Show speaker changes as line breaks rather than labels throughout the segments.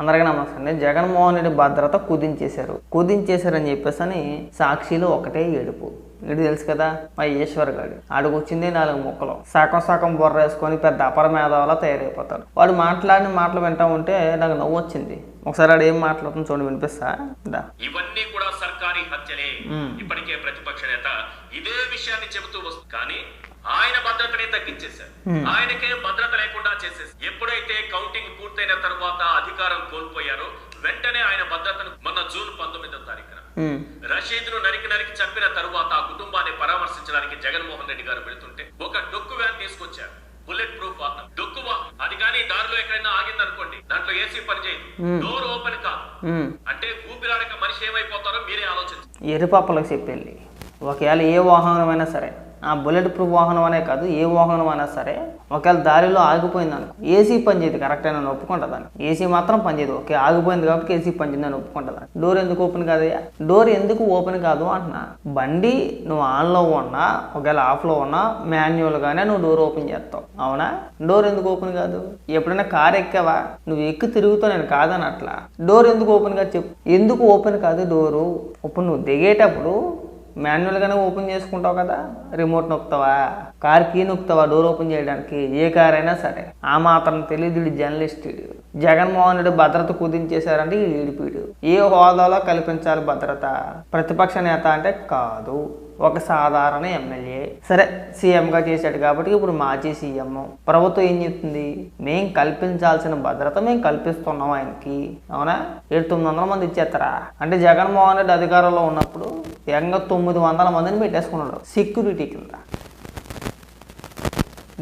అందరికీ నమస్తే జగన్మోహన్ రెడ్డి భద్రత కుదించేశారు. కుదించేశారని చెప్పేసి అని సాక్షిలో ఒకటే ఏడుపు. ఇది తెలుసు కదా మా ఈశ్వర్ గాడు. ఆడికి వచ్చిందే నాలుగు ముక్కలు. సగం సగం బొర్ర వేసుకొని పెద్ద అపర మేధావులా తయారైపోతాడు. వాడు మాట్లాడిన మాటలు వింటా ఉంటే నాకు నవ్వు వచ్చింది. ఒకసారి ఆడు ఏం మాట్లాడుతుంది చూడండి వినిపిస్తా?
ఇవన్నీ కూడా సర్కారీ హత్యలే. ఇప్పటికే ప్రతిపక్ష నేత ఇదే విషయాన్ని చెబుతూ వస్తుంది కానీ ఆయన భద్రతని తగ్గించేశారు. ఆయనకే భద్రత లేకుండా చేసేసి ఎప్పుడైతే కౌంటింగ్ పూర్తయిన తర్వాత అధికారం కోల్పోయారో వెంటనే ఆయన భద్రతను మొన్న జూన్ పంతొమ్మిదో తారీఖున
ఉమ్,
రషీద్ను నరికి నరికి చంపిన తరువాత పరామర్శించడానికి జగన్మోహన్ రెడ్డి గారు వెళుతుంటే ఒక డొక్కు వ్యాన్ తీసుకొచ్చారు. బుల్లెట్ ప్రూఫ్ వాహనం. డొక్కు వాహనం. అది కానీ దారిలో ఎక్కడైనా ఆగింది అనుకోండి దాంట్లో ఏసీ పనిచేయదు. డోర్ ఓపెన్ కాదు. అంటే ఊపిరాడక మనిషి ఏమైపోతారో మీరే ఆలోచించండి.
ఎరుపాపలకు చెప్పెళ్ళి ఒకవేళ ఏ వాహనమైనా సరే ఆ బుల్లెట్ ప్రూఫ్ వాహనం అనే కాదు ఏ వాహనం అయినా సరే ఒకవేళ దారిలో ఆగిపోయింది అనుకో ఏసీ పనిచేయదు కరెక్ట్ అని ఒప్పుకుంటుందని ఏసీ మాత్రం పనిచేయదు. ఓకే ఆగిపోయింది కాబట్టి ఏసీ పనిచేయదు ఒప్పుకుంటుందని డోర్ ఎందుకు ఓపెన్ కాదయ్యా డోర్ ఎందుకు ఓపెన్ కాదు అంటున్నా. బండి నువ్వు ఆన్లో ఉన్నా ఒకవేళ ఆఫ్లో ఉన్నా మాన్యువల్గానే నువ్వు డోర్ ఓపెన్ చేస్తావు. అవునా? డోర్ ఎందుకు ఓపెన్ కాదు? ఎప్పుడైనా కార్ ఎక్కావా? నువ్వు ఎక్కి తిరుగుతావు నేను కాదని అట్లా డోర్ ఎందుకు ఓపెన్ కాదు చెప్పు. ఎందుకు ఓపెన్ కాదు డోరు ఇప్పుడు నువ్వు దిగేటప్పుడు మాన్యువల్గానే ఓపెన్ చేసుకుంటావు కదా రిమోట్ నొక్కుతావా? కార్ కీ నొక్కుతావా డోర్ ఓపెన్ చేయడానికి? ఏ కార్ అయినా సరే. ఆ మాత్రం తెలియదు వీడు. జర్నలిస్ట్ జగన్మోహన్ రెడ్డి భద్రత కుదించేశారంటే ఈ ఈడిపీడు. ఏ హోదాలో కల్పించాలి భద్రత? ప్రతిపక్ష నేత అంటే కాదు. ఒక సాధారణ ఎమ్మెల్యే. సరే సీఎంగా చేశాడు కాబట్టి ఇప్పుడు మాజీ సీఎం. ప్రభుత్వం ఏం చెప్తుంది? మేం కల్పించాల్సిన భద్రత మేము కల్పిస్తున్నాం ఆయనకి. అవునా? ఏడు తొమ్మిది వందల మంది ఇచ్చేస్తారా? అంటే జగన్మోహన్ రెడ్డి అధికారంలో ఉన్నప్పుడు ఏకంగా తొమ్మిది వందల మందిని పెట్టేసుకున్నాడు సెక్యూరిటీ కింద.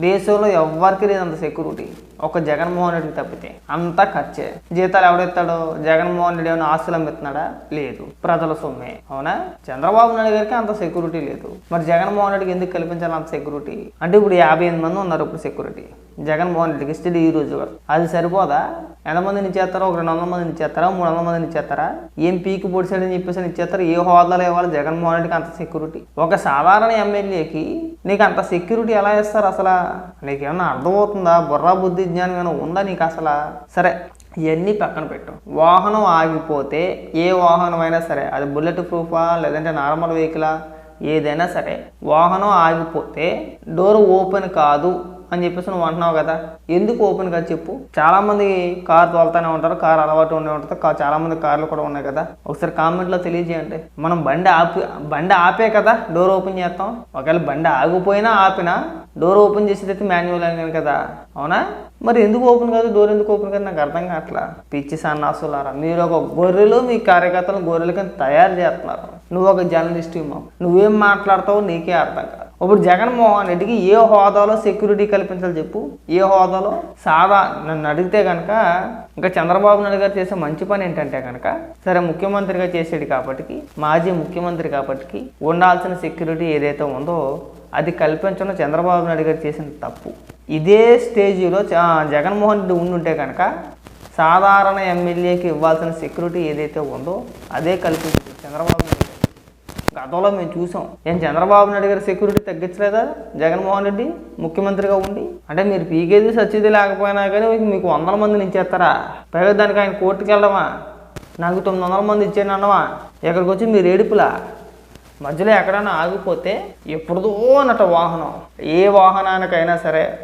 దేశంలో ఎవ్వరికి లేదు అంత సెక్యూరిటీ ఒక జగన్మోహన్ రెడ్డికి తప్పితే అంతా ఖర్చే జీతాలు ఎవడెత్తాడో? జగన్మోహన్ రెడ్డి ఏమైనా ఆస్తులు అమ్మిస్తున్నాడా? లేదు. ప్రజల సొమ్మే. అవునా? చంద్రబాబు నాయుడు గారికి అంత సెక్యూరిటీ లేదు. మరి జగన్మోహన్ రెడ్డికి ఎందుకు కల్పించాలి అంత సెక్యూరిటీ అంటే ఇప్పుడు యాభై ఎనిమిది మంది ఉన్నారు ఇప్పుడు సెక్యూరిటీ జగన్మోహన్ రెడ్డికి ఇస్తే ఈ రోజు వరకు. అది సరిపోదా? ఎంతమందిని ఇచ్చేస్తారో? ఒక రెండు వందల మందిని ఇచ్చేస్తారా? మూడు వందల మందిని ఇచ్చేస్తారా? ఏం పీకి పొడిచాడని చెప్పేసి ఇచ్చేస్తారు? ఏ హోదాలో ఇవ్వాలి? జగన్మోహన్ రెడ్డికి అంత సెక్యూరిటీ ఒక సాధారణ ఎమ్మెల్యేకి నీకు అంత సెక్యూరిటీ ఎలా ఇస్తారు అసలు? నీకేమన్నా అర్థమవుతుందా? బుర్రా బుద్ధి విజ్ఞానం ఏమైనా ఉందా నీకు అసలు? సరే ఇవన్నీ పక్కన పెట్టు. వాహనం ఆగిపోతే ఏ వాహనం అయినా సరే అది బుల్లెట్ ప్రూఫా లేదంటే నార్మల్ వెహికలా? ఏదైనా సరే వాహనం ఆగిపోతే డోర్ ఓపెన్ కాదు అని చెప్పేసి నువ్వు అంటున్నావు కదా. ఎందుకు ఓపెన్ కాదు చెప్పు. చాలా మంది కార్ తోలుతానే ఉంటారు కార్ అలవాటు ఉండే ఉంటుంది కా- చాలా మంది కార్లు కూడా ఉన్నాయి కదా. ఒకసారి కామెంట్లో తెలియజేయండి. మనం బండి ఆపి బండి ఆపే కదా డోర్ ఓపెన్ చేస్తాం. ఒకవేళ బండి ఆగిపోయినా ఆపినా డోర్ ఓపెన్ చేసేదైతే మాన్యువల్ అని కదా. అవునా? మరి ఎందుకు ఓపెన్ కాదు డోర్ ఎందుకు ఓపెన్ కాదు? నాకు అర్థం కావట్లా. పిచ్చి సన్నాసులారా. మీరు ఒక గొర్రెలు మీ కార్యకర్తలను గొర్రెల కింద తయారు చేస్తున్నారు. నువ్వు ఒక జర్నలిస్ట్ నువ్వేం మాట్లాడతావో నీకే అర్థం కాదు. ఇప్పుడు జగన్మోహన్ రెడ్డికి ఏ హోదాలో సెక్యూరిటీ కల్పించాలి చెప్పు. ఏ హోదాలో? సాదా నన్ను అడిగితే కనుక ఇంకా చంద్రబాబు నాయుడు గారు చేసే మంచి పని ఏంటంటే కనుక సరే ముఖ్యమంత్రిగా చేసాడు కాబట్టి మాజీ ముఖ్యమంత్రి కాబట్టి ఉండాల్సిన సెక్యూరిటీ ఏదైతే ఉందో అది కల్పించడం చంద్రబాబు నాయుడు గారు చేసిన తప్పు. ఇదే స్టేజీలో జగన్మోహన్ రెడ్డి ఉండుంటే కనుక సాధారణ ఎమ్మెల్యేకి ఇవ్వాల్సిన సెక్యూరిటీ ఏదైతే ఉందో అదే కల్పించింది చంద్రబాబు గతంలో మేము చూసాం. ఏం చంద్రబాబు నాయుడు గారి సెక్యూరిటీ తగ్గించలేదా? జగన్మోహన్ రెడ్డి ముఖ్యమంత్రిగా ఉండి? అంటే మీరు పీకేది సచ్చేది లేకపోయినా కానీ మీకు వందల మందిని ఇచ్చేస్తారా? పైగా దానికి ఆయన కోర్టుకు వెళ్ళడమా? నాకు తొమ్మిది వందల మంది ఇచ్చాను అన్నమా? ఇక్కడికి వచ్చి మీరు ఏడుపులా? మధ్యలో ఎక్కడైనా ఆగిపోతే ఎప్పుడుదో అన్నట్టు వాహనం. ఏ వాహనానికైనా సరే.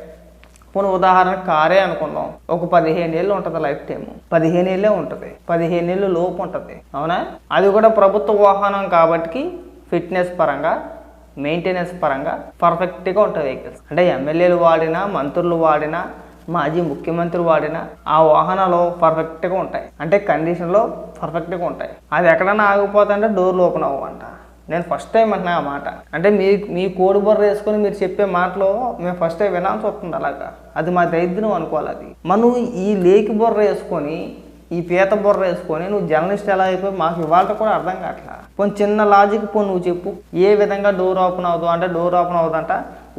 పోనీ ఉదాహరణకు కారే అనుకుందాం. ఒక పదిహేను ఏళ్ళు ఉంటుంది లైఫ్ టైం పదిహేను ఏళ్ళే ఉంటుంది. పదిహేను ఏళ్ళు లోపు ఉంటుంది. అవునా? అది కూడా ప్రభుత్వ వాహనం కాబట్టి ఫిట్నెస్ పరంగా మెయింటెనెన్స్ పరంగా పర్ఫెక్ట్గా ఉంటుంది వెహికల్స్. అంటే ఎమ్మెల్యేలు వాడినా మంత్రులు వాడినా మాజీ ముఖ్యమంత్రి వాడినా ఆ వాహనాలు పర్ఫెక్ట్గా ఉంటాయి. అంటే కండిషన్లో పర్ఫెక్ట్గా ఉంటాయి. అది ఎక్కడైనా ఆగిపోతాయంటే డోర్లు ఓపెన్ అవ్వంట నేను ఫస్ట్ టైం అంటున్నా ఆ మాట. అంటే మీ మీ కోడి బొర్ర వేసుకొని మీరు చెప్పే మాటలో మేము ఫస్ట్ టైం వినాల్సి వస్తుంది అలాగా. అది మా దైద్యం అనుకోవాలి అది. మనం ఈ లేకి బొర్ర వేసుకొని ఈ పీత బుర్ర వేసుకొని నువ్వు జర్నలిస్ట్ ఎలా అయిపోయి మాకు ఇవాళ కూడా అర్థం కావట్లా. పోనీ చిన్న లాజిక్ పో నువ్వు చెప్పు. ఏ విధంగా డోర్ ఓపెన్ అవుతావు అంటే డోర్ ఓపెన్ అవుతుందంట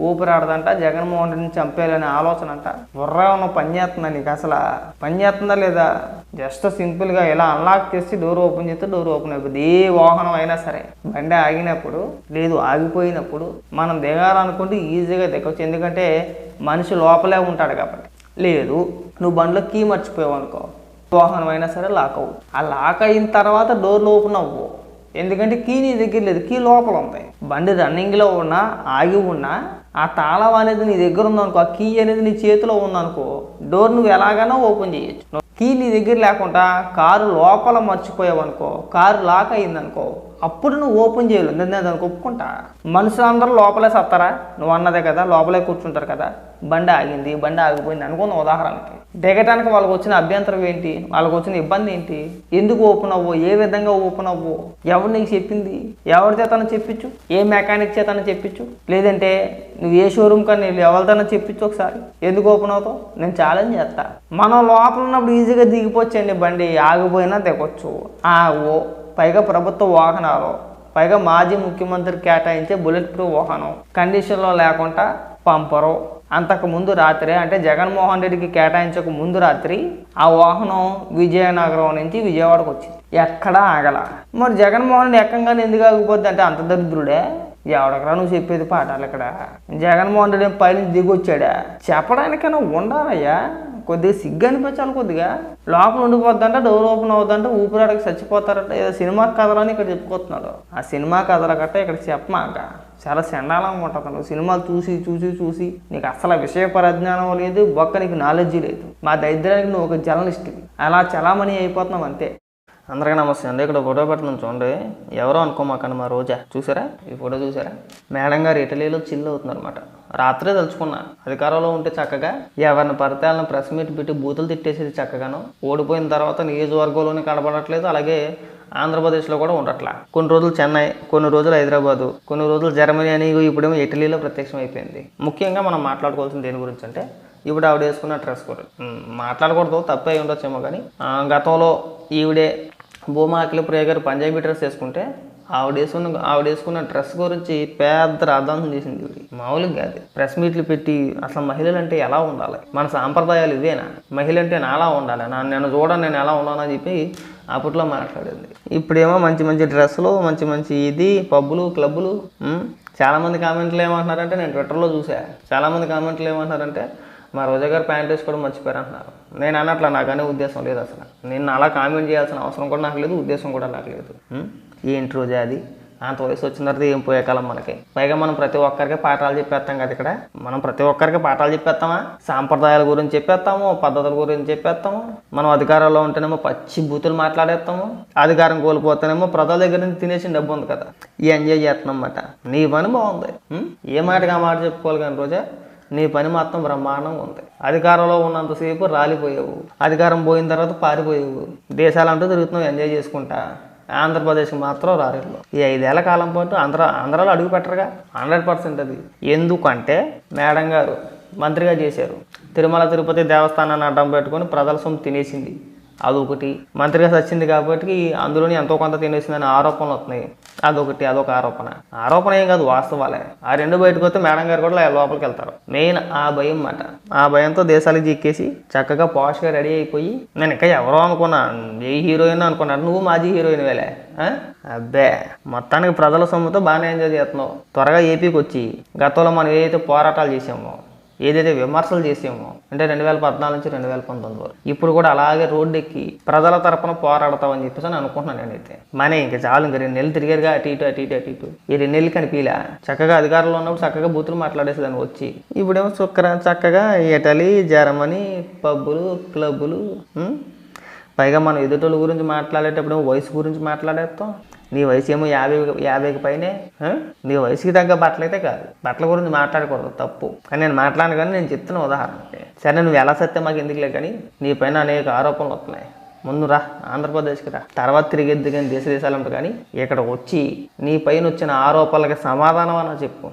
ఊపిరాడదంట జగన్మోహన్ రెడ్డిని చంపేయాలనే ఆలోచన అంట బుర్ర ఉన్న పని చేస్తుందా నీకు అసలు? పని చేస్తుందా లేదా? జస్ట్ సింపుల్గా ఇలా అన్లాక్ చేసి డోర్ ఓపెన్ చేస్తే డోర్ ఓపెన్ అయిపోతుంది ఏ వాహనం అయినా సరే. బండి ఆగినప్పుడు లేదు ఆగిపోయినప్పుడు మనం దిగాలనుకుంటే ఈజీగా దిగవచ్చు ఎందుకంటే మనిషి లోపలే ఉంటాడు కాబట్టి. లేదు నువ్వు బండిలో కీ మర్చిపోయావు అనుకో. వాహనం అయినా సరే లాక్ అవ్వు. ఆ లాక్ అయిన తర్వాత డోర్లు ఓపెన్ అవ్వు. ఎందుకంటే కీ నీ దగ్గర లేదు కీ లోపల ఉంది. బండి రన్నింగ్లో ఉన్నా ఆగి ఉన్నా ఆ తాళం అనేది నీ దగ్గర ఉందనుకో ఆ కీ అనేది నీ చేతిలో ఉందనుకో డోర్ నువ్వు ఎలాగైనా ఓపెన్ చేయొచ్చు. కీ నీ దగ్గర లేకుండా కారు లోపల మర్చిపోయావు అనుకో కారు లాక్ అయిందనుకో అప్పుడు నువ్వు ఓపెన్ చేయలేదు నేను దానికి ఒప్పుకుంటా. మనుషులందరూ లోపలే సత్తారా? నువ్వు అన్నదే కదా లోపలే కూర్చుంటారు కదా. బండి ఆగింది బండి ఆగిపోయింది అనుకుందాం ఉదాహరణకి. దిగటానికి వాళ్ళకి వచ్చిన అభ్యంతరం ఏంటి? వాళ్ళకి వచ్చిన ఇబ్బంది ఏంటి? ఎందుకు ఓపెన్ అవ్వు? ఏ విధంగా ఓపెన్ అవ్వు? ఎవరు నీకు చెప్పింది? ఎవరి చేతన చెప్పించు? ఏ మెకానిక్ చేతన చెప్పించు? లేదంటే నువ్వు ఏ షోరూమ్ కానీ వెళ్ళి ఎవరితోనో చెప్పించు ఒకసారి. ఎందుకు ఓపెన్ అవుతావు? నేను ఛాలెంజ్ చేస్తా. మనం లోపల ఉన్నప్పుడు ఈజీగా దిగిపోవచ్చండి బండి. ఆగిపోయినా దిగొచ్చు. ఆ ఓ పైగా ప్రభుత్వ వాహనాలు పైగా మాజీ ముఖ్యమంత్రి కేటాయించే బుల్లెట్ ప్రూఫ్ వాహనం కండిషన్లో లేకుండా పంపరు. అంతకు ముందు రాత్రి అంటే జగన్మోహన్ రెడ్డికి కేటాయించక ముందు రాత్రి ఆ వాహనం విజయనగరం నుంచి విజయవాడకు వచ్చింది. ఎక్కడా ఆగల. మరి జగన్మోహన్ రెడ్డి ఎక్కంగానే ఎందుకు ఆగిపోద్ది? అంటే అంత దరిద్రుడే. ఎవడకరా నువ్వు చెప్పేది పాఠాలు ఇక్కడ? జగన్మోహన్ రెడ్డి పైన దిగొచ్చాడా? చెప్పడానికైనా ఉండాలయ్యా. కొద్దిగా సిగ్గు అనిపించాలి కొద్దిగా. లోపల ఉండిపోద్దంటే డోర్ ఓపెన్ అవుద్దంటే ఊపిరాడకి చచ్చిపోతారంటే. ఏదో సినిమా కథలని ఇక్కడ చెప్పుకొస్తున్నాడు. ఆ సినిమా కథల గట్ట ఇక్కడ చెప్పమాక. చాలా చండాలంగా ఉంటుంది నువ్వు సినిమాలు చూసి చూసి చూసి. నీకు అసలు విషయ పరిజ్ఞానం లేదు బొక్క నీకు నాలెడ్జ్ లేదు. మా దరిద్రానికి నువ్వు ఒక జర్నలిస్ట్వి అలా చలామణి అయిపోతున్నావు అంతే. అందరికీ నమస్తే అండి. ఇక్కడ ఫోటో పెడుతున్నాం చూడండి. ఎవరో అనుకోమాకండి మా రోజా. చూసారా? ఈ ఫోటో చూసారా? మేడం గారు ఇటలీలో చిల్లు అవుతుందన్నమాట రాత్రే తలుచుకున్నా. అధికారంలో ఉంటే చక్కగా ఎవరిని పడితే ప్రెస్ మీట్ పెట్టి బూతులు తిట్టేసేది చక్కగాను. ఓడిపోయిన తర్వాత నియోజకవర్గంలోనే కనబడట్లేదు. అలాగే ఆంధ్రప్రదేశ్లో కూడా ఉండట్లా. కొన్ని రోజులు చెన్నై కొన్ని రోజులు హైదరాబాదు కొన్ని రోజులు జర్మనీ అని ఇప్పుడేమో ఇటలీలో ప్రత్యక్షం అయిపోయింది. ముఖ్యంగా మనం మాట్లాడుకోవాల్సిన దేని గురించి అంటే ఇప్పుడు ఆవిడ వేసుకున్న డ్రెస్ కోడ్. మాట్లాడకూడదు తప్పే ఉండొచ్చేమో కానీ గతంలో ఈవిడే భూమా అఖిల ప్రియ గారు పంజాబీ డ్రెస్ వేసుకుంటే ఆవిడ వేసుకున్న ఆవిడ వేసుకున్న డ్రెస్ గురించి పెద్ద రాద్ధాంతం చేసింది ఇవి మామూలుగా కాదు. ప్రెస్ మీట్లు పెట్టి అసలు మహిళలు అంటే ఎలా ఉండాలి? మన సాంప్రదాయాలు ఇవేనా? మహిళ అంటే నేను అలా ఉండాలి? నా నేను చూడండి నేను ఎలా ఉన్నానని చెప్పి అప్పట్లో మాట్లాడింది. ఇప్పుడేమో మంచి మంచి డ్రెస్సులు మంచి మంచి ఇది పబ్బులు క్లబ్బులు చాలామంది కామెంట్లు ఏమంటున్నారంటే నేను ట్విట్టర్లో చూసా చాలామంది కామెంట్లు ఏమంటున్నారంటే మా రోజా గారు ప్యాంట్ వేసుకోవడం మర్చిపోయారు అంటున్నారు. నేను అన్నట్ల నాకనే ఉద్దేశం లేదు అసలు. నేను అలా కామెంట్ చేయాల్సిన అవసరం కూడా నాకు లేదు ఉద్దేశం కూడా నాకు లేదు. ఏంటి రోజా అది? అంత వయసు వచ్చిన తర్వాత ఏం పోయే కాలం మనకి? పైగా మనం ప్రతి ఒక్కరికి పాఠాలు చెప్పేస్తాం కదా ఇక్కడ. మనం ప్రతి ఒక్కరికి పాఠాలు చెప్పేస్తామా? సాంప్రదాయాల గురించి చెప్పేస్తాము పద్ధతుల గురించి చెప్పేస్తాము. మనం అధికారంలో ఉంటేనేమో పచ్చి బూతులు మాట్లాడేస్తాము. అధికారం కోల్పోతేనేమో ప్రజల దగ్గర నుంచి తినేసిన డబ్బు ఉంది కదా. ఈ ఎంజాయ్ చేస్తున్నాం అన్నమాట నీ పని బాగుంది. ఏ మాటగా మాట చెప్పుకోవాలి కానీ రోజా? నీ పని మాత్రం బ్రహ్మాండం ఉంది. అధికారంలో ఉన్నంతసేపు రాలిపోయావు. అధికారం పోయిన తర్వాత పారిపోయావు. దేశాలంటూ తిరుగుతున్నావు ఎంజాయ్ చేసుకుంటా. ఆంధ్రప్రదేశ్ మాత్రం రారేళ్ళు ఈ ఐదేళ్ళ కాలం పాటు ఆంధ్ర ఆంధ్రాలో అడుగు పెట్టరుగా? హండ్రెడ్ పర్సెంట్ అది. ఎందుకంటే మేడం గారు మంత్రిగా చేశారు. తిరుమల తిరుపతి దేవస్థానాన్ని అడ్డం పెట్టుకొని ప్రజల సొమ్ము తినేసింది. అదొకటి. మంత్రిగా వచ్చింది కాబట్టి అందులోని ఎంతో కొంత తినేసిందని ఆరోపణలు వస్తున్నాయి. అదొకటి అదొక ఆరోపణ. ఆరోపణ ఏం కాదు వాస్తవాలే. ఆ రెండు బయటకు వస్తే మేడం గారు కూడా లోపలికి వెళ్తారు. మెయిన్ ఆ భయం మాట ఆ భయంతో దేశాలకు జిక్కేసి చక్కగా పాష్గా రెడీ అయిపోయి నేను ఇంకా ఎవరో అనుకున్నా ఏ హీరోయిన్ అనుకున్నాను నువ్వు మాజీ హీరోయిన్ వేలే. అబ్బే మొత్తానికి ప్రజల సొమ్ముతో బాగానే ఎంజాయ్ చేస్తున్నావు. త్వరగా ఏపీకి వచ్చి గతంలో మనం ఏదైతే పోరాటాలు చేసామో ఏదైతే విమర్శలు చేసామో అంటే రెండు వేల పద్నాలుగు నుంచి రెండు వేల పంతొమ్మిది వరకు. ఇప్పుడు కూడా అలాగే రోడ్డు ఎక్కి ప్రజల తరపున పోరాడతామని చెప్పేసి అని అనుకుంటున్నాను నేనైతే. మనే ఇంకా చాలు ఇంకా రెండు నెలలు తిరిగారుగా అటు ఇటు అటు ఇటు అటు ఇటు. ఈ రెండు నెలలు కనిపించలే చక్కగా అధికారంలో ఉన్నప్పుడు చక్కగా బూతులు మాట్లాడేసేదాన్ని వచ్చి. ఇప్పుడేమో చుక్కర చక్కగా ఇటలీ జర్మనీ పబ్బులు క్లబ్బులు పైగా మనం ఎదుటోళ్ళ గురించి మాట్లాడేటప్పుడు వయసు గురించి మాట్లాడేస్తాం. నీ వయసు ఏమో యాభై యాభైకి పైనే నీ వయసుకి తగ్గ బట్టలైతే కాదు. బట్టల గురించి మాట్లాడకూడదు తప్పు. కానీ నేను మాట్లాడను కానీ నేను చెప్తున్న ఉదాహరణకి. సరే నువ్వు ఎలా సత్యం మాకు ఎందుకులే కానీ నీ పైన అనేక ఆరోపణలు వస్తున్నాయి. ముందు రా ఆంధ్రప్రదేశ్కి రా. తర్వాత తిరిగేద్దు కానీ దేశ దేశాలు కానీ ఇక్కడ వచ్చి నీ పైన వచ్చిన ఆరోపణలకి సమాధానం అన్న చెప్పు.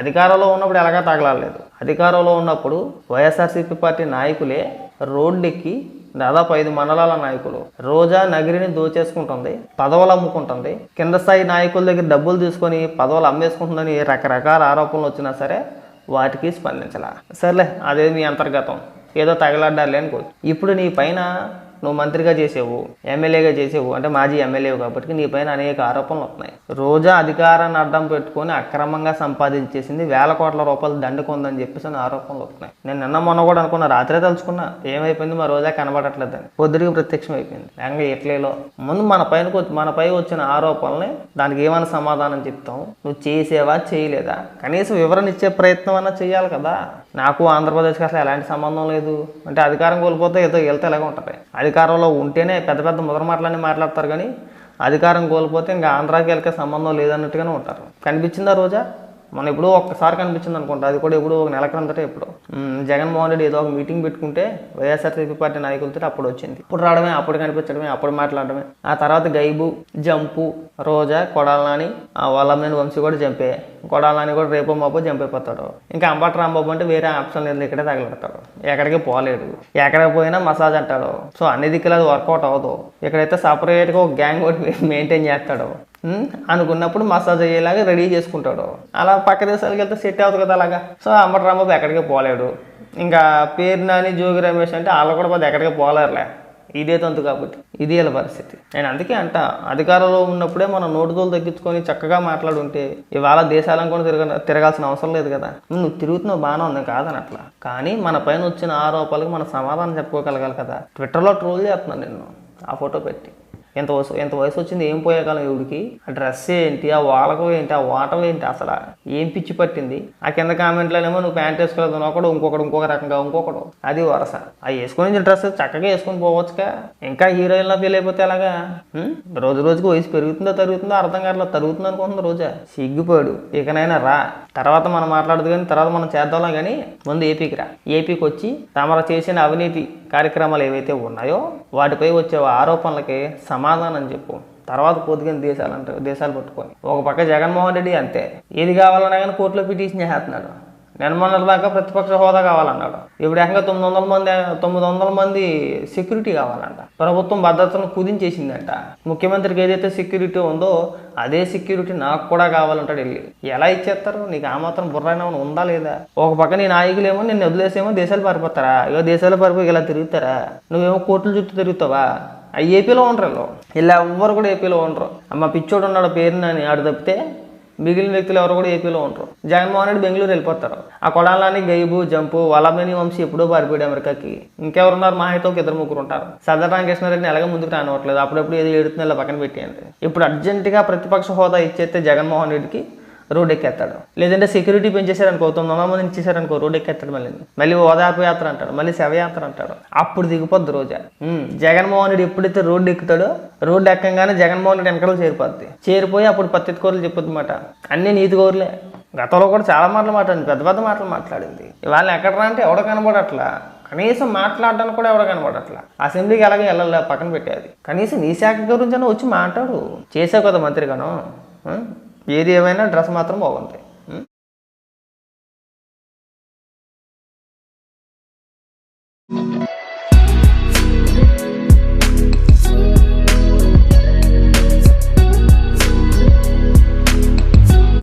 అధికారంలో ఉన్నప్పుడు ఎలాగా తగలలేదు అధికారంలో ఉన్నప్పుడు వైఎస్ఆర్సీపీ పార్టీ నాయకులే రోడ్డెక్కి దాదాపు ఐదు మండలాల నాయకులు. రోజా నగిరిని దోచేసుకుంటుంది పదవులు అమ్ముకుంటుంది. కింద స్థాయి నాయకుల దగ్గర డబ్బులు తీసుకొని పదవులు అమ్మేసుకుంటుందని రకరకాల ఆరోపణలు వచ్చినా సరే వాటికి స్పందించాల. సర్లే అదే మీ అంతర్గతం. ఏదో తగలడ్డారులే అనుకో ఇప్పుడు నీ పైన నువ్వు మంత్రిగా చేసేవు ఎమ్మెల్యేగా చేసేవు అంటే మాజీ ఎమ్మెల్యేవు కాబట్టి నీ పైన అనేక ఆరోపణలు వస్తున్నాయి. రోజా అధికారాన్ని అడ్డం పెట్టుకొని అక్రమంగా సంపాదించేసింది వేల కోట్ల రూపాయలు దండుకుందని చెప్పేసి అని ఆరోపణలు వస్తున్నాయి. నేను నిన్న మొన్న కూడా అనుకున్నా రాత్రే తలుచుకున్నా ఏమైపోయింది మా రోజా కనబడట్లేదని. పొద్దుడికి ప్రత్యక్షం అయిపోయింది. లేక ఎట్లేలో. ముందు మన పైన మనపై వచ్చిన ఆరోపణల్ని దానికి ఏమైనా సమాధానం చెప్తాం. నువ్వు చేసేవా చేయలేదా? కనీసం వివరణ ఇచ్చే ప్రయత్నం అన్నా చేయాలి కదా. నాకు ఆంధ్రప్రదేశ్కి అసలు ఎలాంటి సంబంధం లేదు. అంటే అధికారం కోల్పోతే ఏదో వెళ్తే ఎలాగ ఉంటుంది. అధికారంలో ఉంటేనే పెద్ద పెద్ద ముద్ర మాటలన్నీ మాట్లాడతారు కానీ అధికారం కోల్పోతే ఇంకా ఆంధ్రాకి వెళ్ళకే సంబంధం లేదన్నట్టుగానే ఉంటారు. కనిపించిందా రోజా? మన ఎప్పుడో ఒక్కసారి కనిపించింది అనుకుంటా. అది కూడా ఎప్పుడో ఒక నెల క్రిందటే ఎప్పుడు. జగన్మోహన్ రెడ్డి ఏదో ఒక మీటింగ్ పెట్టుకుంటే వైఎస్ఆర్సీపీ పార్టీ నాయకులతో అప్పుడు వచ్చింది. ఇప్పుడు రావడమే అప్పుడు కనిపించడమే అప్పుడు మాట్లాడడమే. ఆ తర్వాత గైబు జంపు రోజా కొడాలని వాళ్ళమని వంశీ కూడా చంపే కొడాలని కూడా రేపు మాపో చంపైపోతాడు ఇంకా అంబట రాంబాబు అంటే వేరే ఆప్షన్ లేదు ఇక్కడే తగలడతాడు. ఎక్కడికి పోలేడు ఎక్కడికి పోయినా మసాజ్ అంటాడు. సో అన్ని దిక్కులు అది వర్కౌట్ అవ్వదు. ఇక్కడైతే సపరేట్గా ఒక గ్యాంగ్ ఒకటి మెయింటైన్ చేస్తాడు. అనుకున్నప్పుడు మసాజ్ అయ్యేలాగా రెడీ చేసుకుంటాడు. అలా పక్క దేశాలకు వెళ్తే సెట్ అవుతుంది కదా అలాగా. సో అమ్మటి రాంబాబు ఎక్కడికి పోలేడు. ఇంకా పేరు నాని జోగి రమేష్ అంటే వాళ్ళు కూడా పెద్ద ఎక్కడికి పోలేరులే. ఇదే తంతు కాబట్టి. ఇది వీళ్ళ పరిస్థితి. నేను అందుకే అంట అధికారంలో ఉన్నప్పుడే మనం నోటుదోలు తగ్గించుకొని చక్కగా మాట్లాడుంటే ఇవాళ దేశాలను కూడా తిరగ తిరగాల్సిన అవసరం లేదు కదా. నువ్వు తిరుగుతున్నావు బాగానే ఉంది కాదని అట్లా కానీ మన పైన వచ్చిన ఆరోపణలకు మనం సమాధానం చెప్పుకోగలగాలి కదా. ట్విట్టర్లో ట్రోల్ చేస్తున్నాను నిన్ను. ఆ ఫోటో పెట్టి. ఎంత వయసు ఎంత వయసు వచ్చింది? ఏం పోయేకాలం ఇవిడికి ఆ డ్రెస్ ఏంటి? ఆ వాలకం ఏంటి? ఆ వాటం ఏంటి? అసలు ఏం పిచ్చి పట్టింది? ఆ కింద కామెంట్లోనేమో నువ్వు ప్యాంట్ వేసుకోలేదు ఒకడు ఇంకొకడు ఇంకొక రకంగా ఇంకొకడు. అది వరస. ఆ వేసుకుని డ్రెస్ చక్కగా వేసుకొని పోవచ్చుగా. ఇంకా హీరోయిన్లా ఫీల్ అయిపోతే ఎలాగా? రోజు రోజుకి వయసు పెరుగుతుందో తరుగుతుందో అర్థం కావట్లేదు. తరుగుతుంది అనుకుంటుంది రోజా? సిగ్గుపోయాడు ఇకనైనా రా. తర్వాత మనం మాట్లాడదు కానీ తర్వాత మనం చేద్దాంలా కానీ ముందు ఏపీకి రా. ఏపీకి వచ్చి తమరు చేసిన అవినీతి కార్యక్రమాలు ఏవైతే ఉన్నాయో వాటిపై వచ్చే ఆరోపణలకి సమాధానం చెప్పు. తర్వాత పొద్దుగా దేశాలు అంటారు దేశాలు పట్టుకొని. ఒక పక్క జగన్మోహన్ రెడ్డి అంతే. ఏది కావాలన్నా కానీ కోర్టులో పిటిషన్ చేస్తున్నాడు. నిర్మల దాకా ప్రతిపక్ష హోదా కావాలన్నాడు. ఇప్పుడు ఏకంగా తొమ్మిది వందల మంది తొమ్మిది వందల మంది సెక్యూరిటీ కావాలంట. ప్రభుత్వం భద్రతను కుదించేసిందంట. ముఖ్యమంత్రికి ఏదైతే సెక్యూరిటీ ఉందో అదే సెక్యూరిటీ నాకు కూడా కావాలంటాడు వెళ్ళి. ఎలా ఇచ్చేస్తారు? నీకు ఆ మాత్రం బుర్రైనా ఉందా లేదా? ఒక పక్క నీ నాయకులేమో నిన్ను వదిలేసేమో దేశాలు పారిపోతారా? ఇక దేశాలు పారిపోయి ఇలా తిరుగుతారా? నువ్వేమో కోర్టుల చుట్టూ తిరుగుతావా? ఏపీలో ఉండరు వీళ్ళు. ఇలా ఎవ్వరు కూడా ఏపీలో ఉండరు. అమ్మ పిచ్చోడు ఉన్నాడు పేరునని ఆడు తప్పితే మిగిలిన వ్యక్తులు ఎవరు కూడా ఏపీలో ఉంటారు జగన్మోహన్ రెడ్డి బెంగళూరు వెళ్ళిపోతారు. ఆ కొడాలని గైబు జంపు వల్లభనేని వంశీ ఎప్పుడో పారిపోయాడు అమెరికాకి. ఇంకెవరున్నారు? మా అయితే ఒక ఇద్దరు ముగ్గురు ఉంటారు. సదర రామకృష్ణారెడ్డిని ఎలాగ ముందుకు రానివ్వట్లేదు. అప్పుడప్పుడు ఏదో ఏడుతున్న పక్కన పెట్టేయండి. ఇప్పుడు అర్జెంటుగా ప్రతిపక్ష హోదా ఇచ్చేస్తే జగన్మోహన్ రెడ్డికి రోడ్ ఎక్కేస్తాడు లేదంటే సెక్యూరిటీ పెంచేశారనుకో తొమ్మిది వందల మంది ఇచ్చేసారనుకో రోడ్ ఎక్కేస్తాడు మళ్ళీ. మళ్ళీ ఓదార్పు యాత్ర అంటాడు మళ్ళీ శవయాత్ర అంటాడు. అప్పుడు దిగిపోద్ది రోజా. జగన్మోహన్ రెడ్డి ఎప్పుడైతే రోడ్డు ఎక్కుతాడో రోడ్డు ఎక్కగానే జగన్మోహన్ రెడ్డి వెనకాల చేరిపోద్ది. చేరిపోయి అప్పుడు పత్తి కూరలు చెప్పొద్దు మాట. అన్ని నీతి కూరలే గతంలో కూడా చాలా మాటలు మాట్లాడింది పెద్ద పెద్ద మాటలు మాట్లాడింది. ఇవాళ ఎక్కడరా అంటే ఎవడ కనబడట్లా? కనీసం మాట్లాడడానికి కూడా ఎవడ కనబడట్లా? అసెంబ్లీకి ఎలాగో వెళ్ళలే పక్కన పెట్టేది. కనీసం నీ శాఖ గురించి అయినా వచ్చి మాట్లాడు. చేసావు కదా మంత్రిగాను ఏది ఏమైనా డ్రెస్ మాత్రం బాగుంది